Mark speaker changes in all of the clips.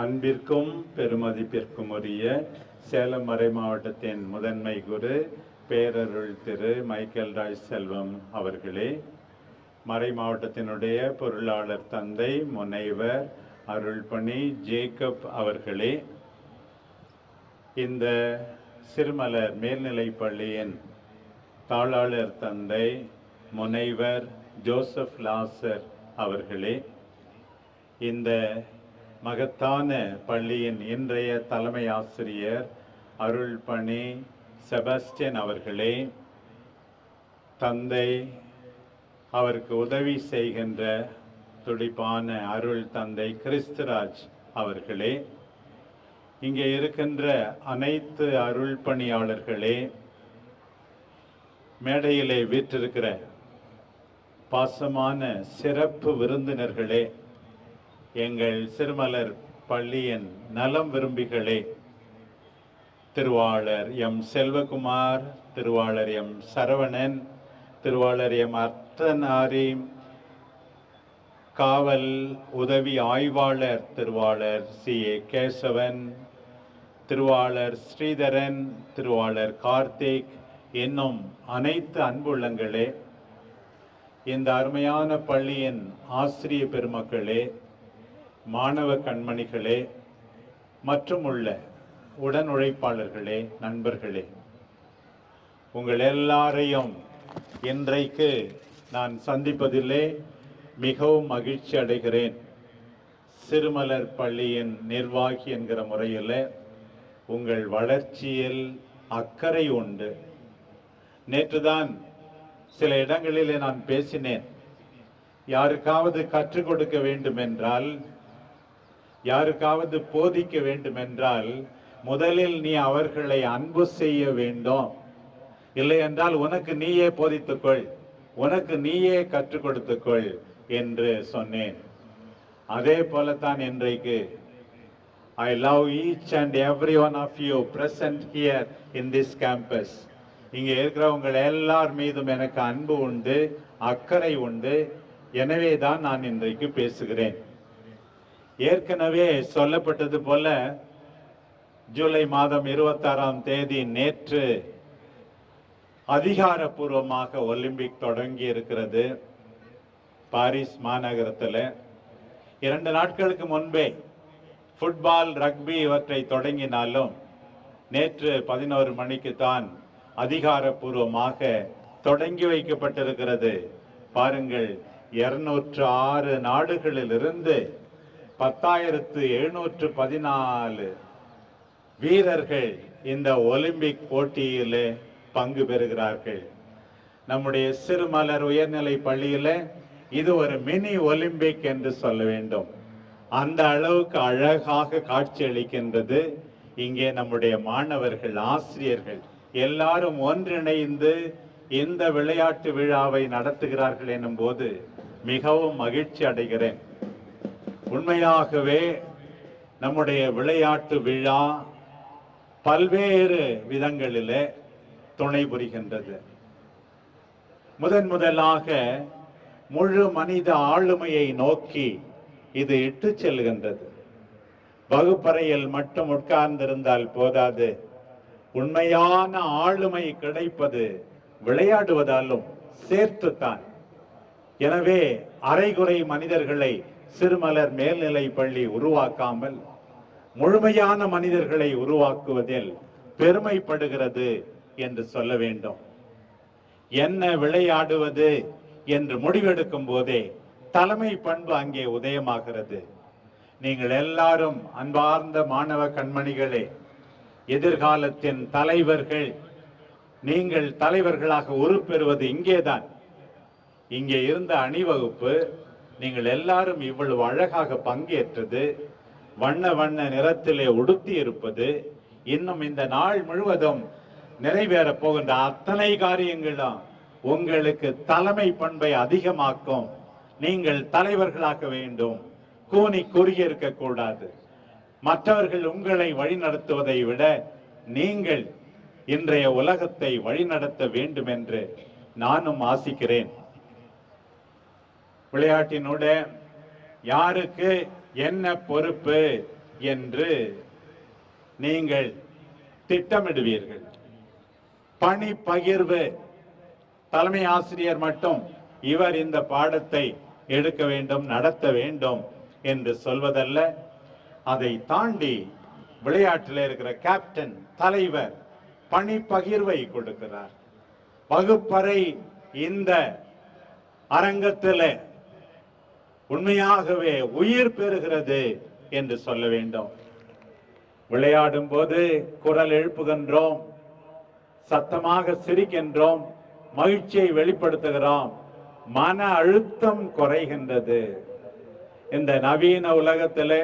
Speaker 1: அன்பிற்கும் பெருமதிப்பிற்கும் உரிய சேலம் மறை மாவட்டத்தின் முதன்மை குரு பேரருள் திரு மைக்கேல் ராய் செல்வம் அவர்களே. மறை மாவட்டத்தினுடைய பொருளாளர் தந்தை முனைவர் அருள்பணி ஜேக்கப் அவர்களே. இந்த சிறுமலர் மேல்நிலைப் பள்ளியின் தாளாளர் தந்தை முனைவர் ஜோசப் லாசர் அவர்களே. இந்த மகத்தான பள்ளியின் இன்றைய தலைமை ஆசிரியர் அருள்பணி செபஸ்டியன் அவர்களே தந்தை அவருக்கு உதவி செய்கின்ற துடிப்பான அருள் தந்தை கிறிஸ்துராஜ் அவர்களே இங்கே இருக்கின்ற அனைத்து அருள் பணியாளர்களே மேடையிலே வீற்றிருக்கிற பாசமான சிறப்பு விருந்தினர்களே எங்கள் சிறுமலர் பள்ளியின் நலம் விரும்பிகளே திருவாளர் எம் செல்வகுமார் திருவாளர் எம் சரவணன் திருவாளர் எம் அர்த்தனாரி காவல் உதவி ஆய்வாளர் திருவாளர் சி. ஏ. கேசவன் திருவாளர் ஸ்ரீதரன் திருவாளர் கார்த்திக் என்னும் அனைத்து அன்புள்ளங்களே இந்த அருமையான பள்ளியின் ஆசிரிய பெருமக்களே மாணவ கண்மணிகளே மற்றும் உள்ள உடன் உழைப்பாளர்களே நண்பர்களே உங்கள் எல்லாரையும் இன்றைக்கு நான் சந்திப்பதிலே மிகவும் மகிழ்ச்சி அடைகிறேன். சிறுமலர் பள்ளியின் நிர்வாகி என்கிற முறையில் உங்கள் வளர்ச்சியில் அக்கறை உண்டு. நேற்றுதான் சில இடங்களிலே நான் பேசினேன். யாருக்காவது கற்றுக் கொடுக்க வேண்டும் என்றால் யாருக்காவது போதிக்க வேண்டும் என்றால் முதலில் நீ அவர்களை அன்பு செய்ய வேண்டும். இல்லை என்றால் உனக்கு நீயே போதித்துக்கொள். உனக்கு நீயே கற்றுக் கொடுத்துக்கொள் என்று சொன்னேன். அதே போலத்தான் இன்றைக்கு. I love each and every one of you present here in this campus இங்கே இருக்கிறவங்க எல்லார் மீதும் எனக்கு அன்பு உண்டு அக்கறை உண்டு. எனவே தான் நான் இன்றைக்கு பேசுகிறேன். ஏற்கனவே சொல்லப்பட்டது போல ஜூலை மாதம் இருபத்தாறாம் தேதி நேற்று அதிகாரப்பூர்வமாக ஒலிம்பிக் தொடங்கி இருக்கிறது. பாரிஸ் மாநகரத்தில் இரண்டு நாட்களுக்கு முன்பே ஃபுட்பால் ரக்பி இவற்றை தொடங்கினாலும் நேற்று பதினோரு மணிக்கு தான் அதிகாரப்பூர்வமாக தொடங்கி வைக்கப்பட்டிருக்கிறது. பாருங்கள் இருநூற்று ஆறு நாடுகளிலிருந்து பத்தாயிரத்து எழுநூற்று பதினாலு வீரர்கள் இந்த ஒலிம்பிக் போட்டியில் பங்கு பெறுகிறார்கள். நம்முடைய சிறுமலர் உயர்நிலை பள்ளியில் இது ஒரு மினி ஒலிம்பிக் என்று சொல்ல வேண்டும். அந்த அளவுக்கு அழகாக காட்சியளிக்கின்றது இங்கே நம்முடைய மாணவர்கள் ஆசிரியர்கள் எல்லாரும் ஒன்றிணைந்து இந்த விளையாட்டு விழாவை நடத்துகிறார்கள் எனும் போது மிகவும் மகிழ்ச்சி அடைகிறேன். உண்மையாகவே நம்முடைய விளையாட்டு விழா பல்வேறு விதங்களிலே துணை புரிகின்றது. முதன் முதலாக முழு மனித ஆளுமையை நோக்கி இது இட்டு செல்கின்றது. வகுப்பறையில் மட்டும் உட்கார்ந்திருந்தால் போதாது. உண்மையான ஆளுமை கிடைப்பது விளையாடுவதாலும் சேர்த்துத்தான். எனவே அரைகுறை மனிதர்களை சிறுமலர் மேல்நிலை பள்ளி உருவாக்காமல் முழுமையான மனிதர்களை உருவாக்குவதில் பெருமைப்படுகிறது என்று சொல்ல வேண்டும். என்ன விளையாடுவது என்று முடிவெடுக்கும் போதே தலைமை பண்பு அங்கே உதயமாகிறது. நீங்கள் எல்லாரும் அன்பார்ந்த மாணவ கண்மணிகளே எதிர்காலத்தின் தலைவர்கள் நீங்கள் தலைவர்களாக உருப்பெறுவது இங்கேதான். இங்கே இருந்த அணிவகுப்பு நீங்கள் எல்லாரும் இவ்வளவு அழகாக பங்கேற்றது வண்ண வண்ண நிறத்திலே உடுத்தி இருப்பது இன்னும் இந்த நாள் முழுவதும் நிறைவேற போகின்ற அத்தனை காரியங்களும் உங்களுக்கு தலைமை பண்பை அதிகமாக்கும். நீங்கள் தலைவர்களாக வேண்டும். கூனி குறுகி இருக்கக்கூடாது மற்றவர்கள் உங்களை வழிநடத்துவதை விட நீங்கள் இன்றைய உலகத்தை வழிநடத்த வேண்டும் என்று நானும் ஆசிக்கிறேன். விளையாட்டினோட யாருக்கு என்ன பொறுப்பு என்று நீங்கள் திட்டமிடுவீர்கள். பணி பகிர்வு. தலைமை ஆசிரியர் மட்டும் இவர் இந்த பாடத்தை எடுக்க வேண்டும் நடத்த வேண்டும் என்று சொல்வதல்ல. அதை தாண்டி விளையாட்டில் இருக்கிற கேப்டன் தலைவர் பணி பகிர்வை கொடுக்கிறார். வகுப்பறை இந்த அரங்கத்தில் உண்மையாகவே உயிர் பெறுகிறது என்று சொல்ல வேண்டும். விளையாடும் போது குரல் எழுப்புகின்றோம் சத்தமாக சிரிக்கின்றோம் மகிழ்ச்சியை வெளிப்படுத்துகிறோம் மன அழுத்தம் குறைகின்றது. இந்த நவீன உலகத்தில்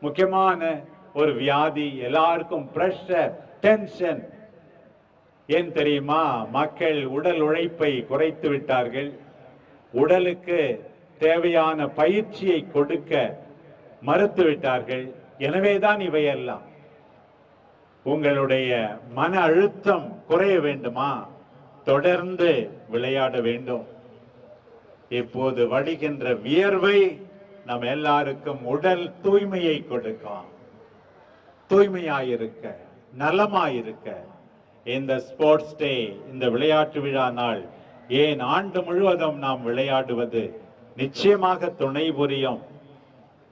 Speaker 1: முக்கியமான ஒரு வியாதி எல்லாருக்கும் பிரஷர் டென்ஷன் ஏன் தெரியுமா? மக்கள் உடல் உழைப்பை குறைத்து விட்டார்கள். உடலுக்கு தேவையான பயிற்சியை கொடுக்க மறுத்துவிட்டார்கள். எனவேதான் இவையெல்லாம். உங்களுடைய மன அழுத்தம் குறைய வேண்டுமா? தொடர்ந்து விளையாட வேண்டும். இப்போது வடிகின்ற வியர்வை நம் எல்லாருக்கும் உடல் தூய்மையை கொடுக்கும். தூய்மையாயிருக்க நலமாயிருக்க. இந்த ஸ்போர்ட்ஸ் டே இந்த விளையாட்டு விழா நாள் ஏன் ஆண்டு முழுவதும் நாம் விளையாடுவது? நிச்சயமாக துணை புரியும்.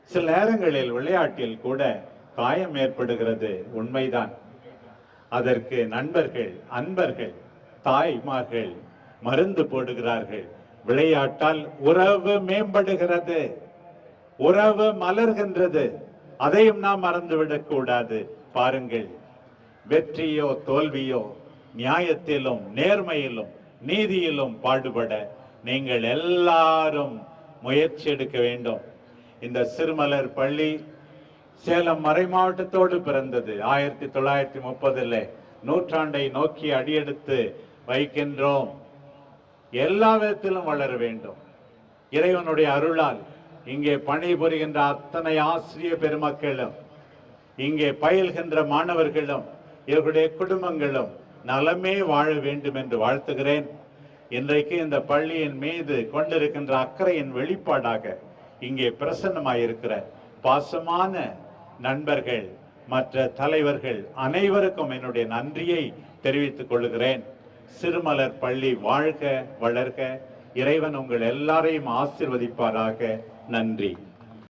Speaker 1: சில நேரங்களில் விளையாட்டில் கூட காயம் ஏற்படுகிறது. உண்மைதான். அதற்கு நண்பர்கள் அன்பர்கள் தாய்மார்கள் மருந்து போடுகிறார்கள். விளையாட்டால் உறவு மேம்படுகிறது. உறவு மலர்கின்றது. அதையும் நாம் மறந்துவிடக் கூடாது. பாருங்கள். வெற்றியோ தோல்வியோ நியாயத்திலும் நேர்மையிலும் நீதியிலும் பாடுபட நீங்கள் எல்லாரும் முயற்சி எடுக்க வேண்டும். இந்த சிறுமலர் பள்ளி சேலம் மறை மாவட்டத்தோடு பிறந்தது. ஆயிரத்தி தொள்ளாயிரத்தி முப்பதுல நூற்றாண்டை நோக்கி அடியெடுத்து வைக்கின்றோம். எல்லா விதத்திலும் வளர வேண்டும். இறைவனுடைய அருளால் இங்கே பணிபுரிகின்ற அத்தனை ஆசிரிய பெருமக்களும் இங்கே பயில்கின்ற மாணவர்களும் இவர்களுடைய குடும்பங்களும் நலமே வாழ வேண்டும் என்று வாழ்த்துகிறேன். இன்றைக்கு இந்த பள்ளியின் மீது கொண்டிருக்கின்ற அக்கறையின் வெளிப்பாடாக இங்கே பிரசன்னமாயிருக்கிற பாசமான நண்பர்கள் மற்ற தலைவர்கள் அனைவருக்கும் என்னுடைய நன்றியை தெரிவித்துக் கொள்கிறேன். சிறுமலர் பள்ளி வாழ்க வளர்க. இறைவன் உங்கள் எல்லாரையும் ஆசிர்வதிப்பாராக. நன்றி.